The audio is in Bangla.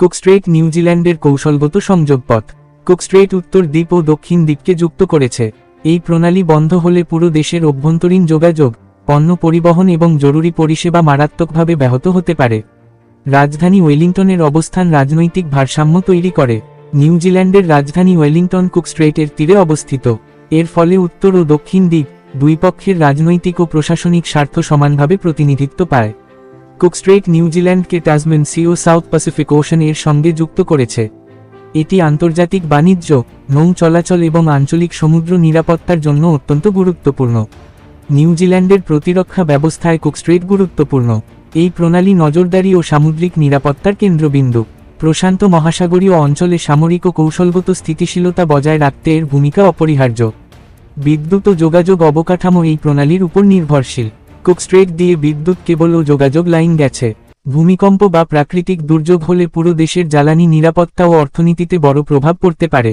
কুকস্ট্রেট নিউজিল্যান্ডের কৌশলগত সংযোগপথ। কুকস্ট্রেট উত্তর দ্বীপ ও দক্ষিণ দ্বীপকে যুক্ত করেছে। এই প্রণালী বন্ধ হলে পুরো দেশের অভ্যন্তরীণ যোগাযোগ, পণ্য পরিবহন এবং জরুরি পরিষেবা মারাত্মকভাবে ব্যাহত হতে পারে। রাজধানী ওয়েলিংটনের অবস্থান রাজনৈতিক ভারসাম্য তৈরি করে। নিউজিল্যান্ডের রাজধানী ওয়েলিংটন কুকস্ট্রেটের তীরে অবস্থিত। এর ফলে উত্তর ও দক্ষিণ দিক দুই পক্ষের রাজনৈতিক ও প্রশাসনিক স্বার্থ সমানভাবে প্রতিনিধিত্ব পায়। কুকস্ট্রেট নিউজিল্যান্ডকে টাসমেন সি ও সাউথ প্যাসিফিক ওশন এর সঙ্গে যুক্ত করেছে। এটি আন্তর্জাতিক বাণিজ্য, নৌ চলাচল এবং আঞ্চলিক সমুদ্র নিরাপত্তার জন্য অত্যন্ত গুরুত্বপূর্ণ। নিউজিল্যান্ডের প্রতিরক্ষা ব্যবস্থায় কুকস্ট্রেট গুরুত্বপূর্ণ। এই প্রণালী নজরদারি ও সামুদ্রিক নিরাপত্তার কেন্দ্রবিন্দু। প্রশান্ত মহাসাগরীয় অঞ্চলে সামরিক ও কৌশলগত স্থিতিশীলতা বজায় রাখতে এর ভূমিকা অপরিহার্য। বিদ্যুৎ ও যোগাযোগ অবকাঠামো এই প্রণালীর উপর নির্ভরশীল। কুকস্ট্রেট দিয়ে বিদ্যুৎ কেবল ও যোগাযোগ লাইন গেছে। ভূমিকম্প বা প্রাকৃতিক দুর্যোগ হলে পুরো দেশের জ্বালানি নিরাপত্তা ও অর্থনীতিতে বড় প্রভাব পড়তে পারে।